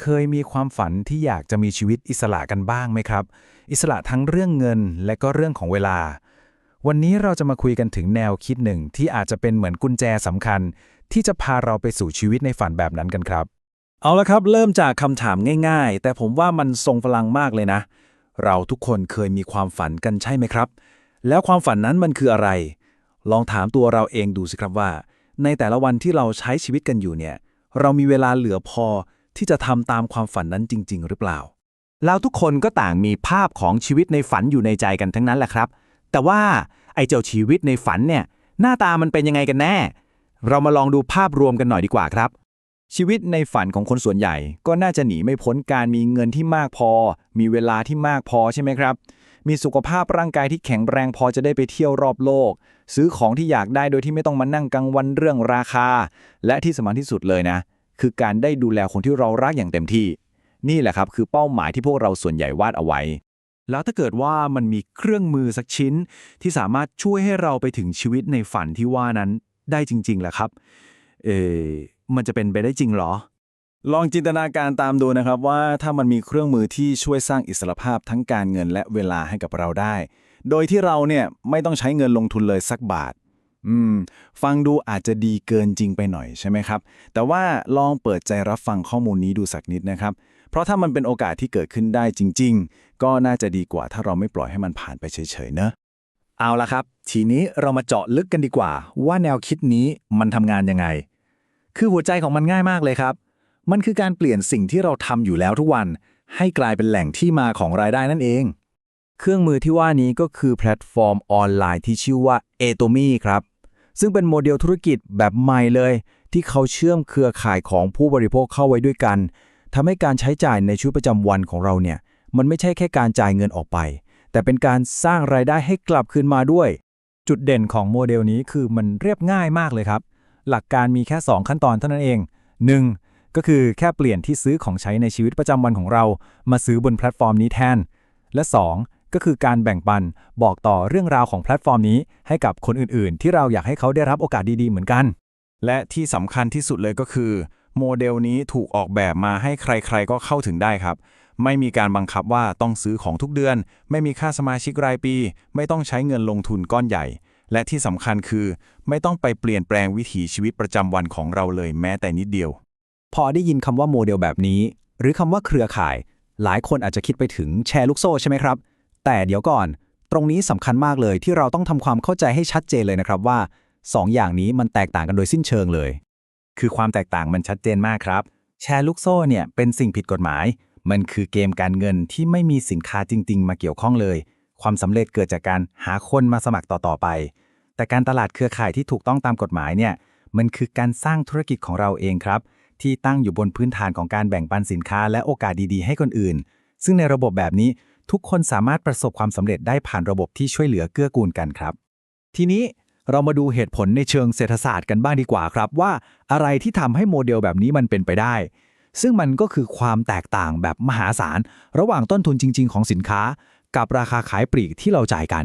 เคยมีความฝันที่อยากจะมีชีวิตอิสระกันบ้างไหมครับ อิสระทั้งเรื่องเงินและก็เรื่องของเวลา วันนี้เราจะมาคุยกันถึงแนวคิดหนึ่งที่อาจจะเป็นเหมือนกุญแจสำคัญ ที่จะพาเราไปสู่ชีวิตในฝันแบบนั้นกันครับ เอาละครับ เริ่มจากคำถามง่าย ๆ แต่ผมว่ามันทรงพลังมากเลยนะ เราทุกคนเคยมีความฝันกันใช่ไหมครับ แล้วความฝันนั้นมันคืออะไร ลองถามตัวเราเองดูสิครับว่า ในแต่ละวันที่เราใช้ชีวิตกันอยู่เนี่ย เรามีเวลาเหลือพอ ที่จะทำตามความฝันนั้นจริง ๆ หรือเปล่า แล้วทุกคนก็ต่างมีภาพของชีวิตในฝันอยู่ในใจกันทั้งนั้นแหละครับ แต่ว่าไอ้เจ้าชีวิตในฝันเนี่ยหน้าตามันเป็นยังไงกันแน่ เรามาลองดูภาพรวมกันหน่อยดีกว่าครับ ชีวิตในฝันของคนส่วนใหญ่ ก็น่าจะหนีไม่พ้นการมีเงินที่มากพอ มีเวลาที่มากพอใช่ไหมครับ มีสุขภาพร่างกายที่แข็งแรงพอจะได้ไปเที่ยวรอบโลก ซื้อของที่อยากได้โดยที่ไม่ต้องมานั่งกังวลเรื่องราคา และที่สำคัญที่สุดเลยนะ คือการได้ดูแลคนที่เรารักอย่างเต็มที่ นี่แหละครับคือเป้าหมายที่พวกเราส่วนใหญ่วาดเอาไว้ แล้วถ้าเกิดว่ามันมีเครื่องมือสักชิ้น ที่สามารถช่วยให้เราไปถึงชีวิตในฝันที่ว่านั้นได้จริงๆแหละครับ เออมันจะเป็นไปได้จริงหรอ ลองจินตนาการตามดูนะครับว่าถ้ามันมีเครื่องมือที่ช่วยสร้างอิสรภาพทั้งการเงินและเวลาให้กับเราได้ โดยที่เราเนี่ยไม่ต้องใช้เงินลงทุนเลยสักบาท อืม ฟังดูอาจจะดีเกินจริงไปหน่อยใช่ไหมครับ แต่ว่าลองเปิดใจรับฟังข้อมูลนี้ดูสักนิดนะครับ เพราะถ้ามันเป็นโอกาสที่เกิดขึ้นได้จริง ๆ ก็น่าจะดีกว่าถ้าเราไม่ปล่อยให้มันผ่านไปเฉยๆเนอะเอาละครับ ทีนี้เรามาเจาะลึกกันดีกว่า ว่าแนวคิดนี้มันทำงานยังไง คือหัวใจของมันง่ายมากเลยครับ มันคือการเปลี่ยนสิ่งที่เราทำอยู่แล้วทุกวัน ให้กลายเป็นแหล่งที่มาของรายได้นั่นเอง เครื่องมือที่ว่านี้ก็คือแพลตฟอร์มออนไลน์ที่ชื่อว่า a t o m y ครับ ซึ่งเป็นโมเดลธุรกิจแบบใหม่เลย ที่เขาเชื่อมเครือข่ายของผู้บริโภคเข้าไว้ด้วยกันทำให้การใช้จ่ายในชีวิตประจำวันของเราเนี่ย มันไม่ใช่แค่การจ่ายเงินออกไป แต่เป็นการสร้างรายได้ให้กลับคืนมาด้วย จุดเด่นของโมเดลนี้คือมันเรียบง่ายมากเลยครับ หลักการมีแค่ 2 ขั้นตอนเท่านั้นเอง 1. ก็คือแค่เปลี่ยนที่ซื้อของใช้ในชีวิตประจำวันของเรา มาซื้อบนแพลตฟอร์มนี้แทน และ 2. ก็คือการแบ่งปันบอกต่อเรื่องราวของแพลตฟอร์มนี้ ให้กับคนอื่นๆ ที่เราอยากให้เขาได้รับโอกาสดีๆ เหมือนกัน และที่สำคัญที่สุดเลยก็คือ โมเดลนี้ถูกออกแบบมาให้ใครๆก็เข้าถึงได้ครับ ไม่มีการบังคับว่าต้องซื้อของทุกเดือน ไม่มีค่าสมาชิกรายปี ไม่ต้องใช้เงินลงทุนก้อนใหญ่ และที่สำคัญคือ ไม่ต้องไปเปลี่ยนแปลงวิถีชีวิตประจำวันของเราเลยแม้แต่นิดเดียว พอได้ยินคำว่าโมเดลแบบนี้ หรือคำว่าเครือข่าย หลายคนอาจจะคิดไปถึงแชร์ลูกโซ่ใช่ไหมครับ แต่เดี๋ยวก่อน ตรงนี้สำคัญมากเลยที่เราต้องทำความเข้าใจให้ชัดเจนเลยนะครับว่าสองอย่างนี้มันแตกต่างกันโดยสิ้นเชิงเลย คือความแตกต่างมันชัดเจนมากครับ แชร์ลูกโซ่เนี่ยเป็นสิ่งผิดกฎหมาย มันคือเกมการเงินที่ไม่มีสินค้าจริง ๆ มาเกี่ยวข้องเลย ความสำเร็จเกิดจากการหาคนมาสมัครต่อๆไป แต่การตลาดเครือข่ายที่ถูกต้องตามกฎหมายเนี่ยมันคือการสร้างธุรกิจของเราเองครับ ที่ตั้งอยู่บนพื้นฐานของการแบ่งปันสินค้าและโอกาสดีๆ ให้คนอื่น ซึ่งในระบบแบบนี้ ทุกคนสามารถประสบความสำเร็จได้ผ่านระบบที่ช่วยเหลือเกื้อกูลกันครับ ทีนี้เรามาดูเหตุผลในเชิงเศรษฐศาสตร์กันบ้างดีกว่าครับ ว่าอะไรที่ทำให้โมเดลแบบนี้มันเป็นไปได้ ซึ่งมันก็คือความแตกต่างแบบมหาศาล ระหว่างต้นทุนจริง ๆ ของสินค้า กับราคาขายปลีกที่เราจ่ายกัน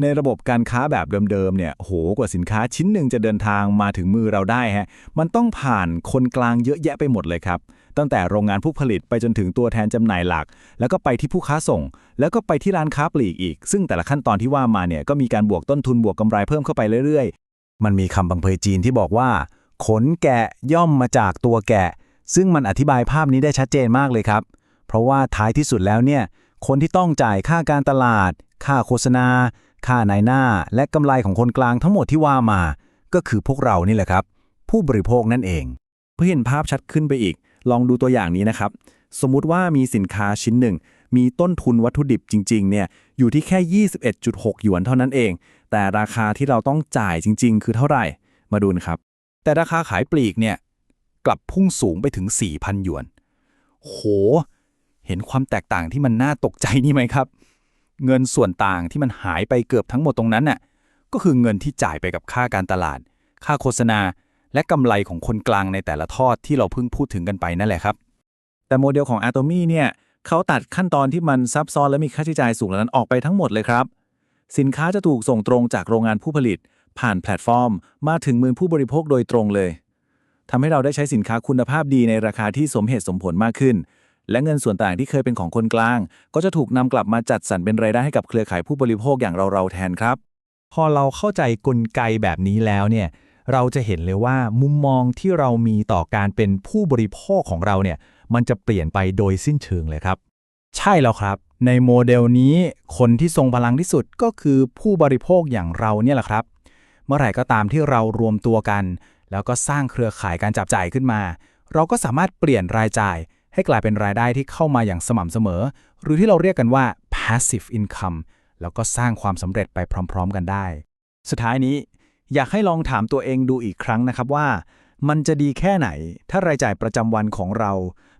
ในระบบการค้าแบบเดิมๆเนี่ยโหกว่าสินค้าชิ้นหนึ่งจะเดินทางมาถึงมือเราได้ฮะมันต้องผ่านคนกลางเยอะแยะไปหมดเลยครับ ตั้งแต่โรงงานผู้ผลิตไปจนถึงตัวแทนจำหน่ายหลัก แล้วก็ไปที่ผู้ค้าส่ง แล้วก็ไปที่ร้านค้าปลีกอีก ซึ่งแต่ละขั้นตอนที่ว่ามาเนี่ยก็มีการบวกต้นทุนบวกกำไรเพิ่มเข้าไปเรื่อยๆ มันมีคำบังเพยจีนที่บอกว่า ขนแกะย่อมมาจากตัวแกะ ซึ่งมันอธิบายภาพนี้ได้ชัดเจนมากเลยครับ เพราะว่าท้ายที่สุดแล้วเนี่ยคนที่ต้องจ่ายค่าการตลาด ค่าโฆษณา ค่านายหน้า และกำไรของคนกลางทั้งหมดที่ว่ามา ก็คือพวกเรานี่แหละครับ ผู้บริโภคนั่นเอง เพื่อเห็นภาพชัดขึ้นไปอีก ลองดูตัวอย่างนี้นะครับ สมมุติว่ามีสินค้าชิ้นหนึ่ง มีต้นทุนวัตถุดิบจริงๆเนี่ยอยู่ที่แค่ 21.6 หยวนเท่านั้นเอง แต่ราคาที่เราต้องจ่ายจริง ๆ คือเท่าไหร่มาดูนะครับ แต่ราคาขายปลีกเนี่ยกลับพุ่งสูงไปถึง 4,000 หยวน โห เห็นความแตกต่างที่มันน่าตกใจนี่ไหมครับ เงินส่วนต่างที่มันหายไปเกือบทั้งหมดตรงนั้นน่ะก็คือเงินที่จ่ายไปกับค่าการตลาด ค่าโฆษณา และกำไรของคนกลางในแต่ละทอดที่เราเพิ่งพูดถึงกันไปนั่นแหละครับ แต่โมเดลของ Atomy เนี่ยเขาตัดขั้นตอนที่มันซับซ้อนและมีค่าใช้จ่ายสูงเหล่านั้นออกไปทั้งหมดเลยครับ สินค้าจะถูกส่งตรงจากโรงงานผู้ผลิต ผ่านแพลตฟอร์ม มาถึงมือผู้บริโภคโดยตรงเลยทำให้เราได้ใช้สินค้าคุณภาพดีในราคาที่สมเหตุสมผลมากขึ้น และเงินส่วนต่างที่เคยเป็นของคนกลาง ก็จะถูกนำกลับมาจัดสรรเป็นรายได้ให้กับเครือข่ายผู้บริโภคอย่างเราๆแทนครับ พอเราเข้าใจกลไกแบบนี้แล้วเนี่ย เราจะเห็นเลยว่ามุมมองที่เรามีต่อการเป็นผู้บริโภคของเราเนี่ยมันจะเปลี่ยนไปโดยสิ้นเชิงเลยครับ ใช่แล้วครับ ในโมเดลนี้คนที่ทรงพลังที่สุดก็คือผู้บริโภคอย่างเราเนี่ยแหละครับ เมื่อไหร่ก็ตามที่เรารวมตัวกัน แล้วก็สร้างเครือข่ายการจับจ่ายขึ้นมา เราก็สามารถเปลี่ยนรายจ่าย ให้กลายเป็นรายได้ที่เข้ามาอย่างสม่ำเสมอ หรือที่เราเรียกกันว่า passive income แล้วก็สร้างความสำเร็จไปพร้อม ๆ กันได้ สุดท้ายนี้ อยากให้ลองถามตัวเองดูอีกครั้งนะครับว่า มันจะดีแค่ไหน ถ้ารายจ่ายประจำวันของเรา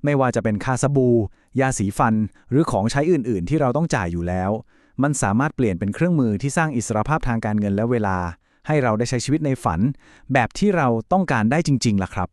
ไม่ว่าจะเป็นค่าสบู่ยาสีฟัน หรือของใช้อื่น ๆ ที่เราต้องจ่ายอยู่แล้ว มันสามารถเปลี่ยนเป็นเครื่องมือที่สร้างอิสรภาพทางการเงินและเวลา ให้เราได้ใช้ชีวิตในฝัน แบบที่เราต้องการได้จริง ๆล่ะครับ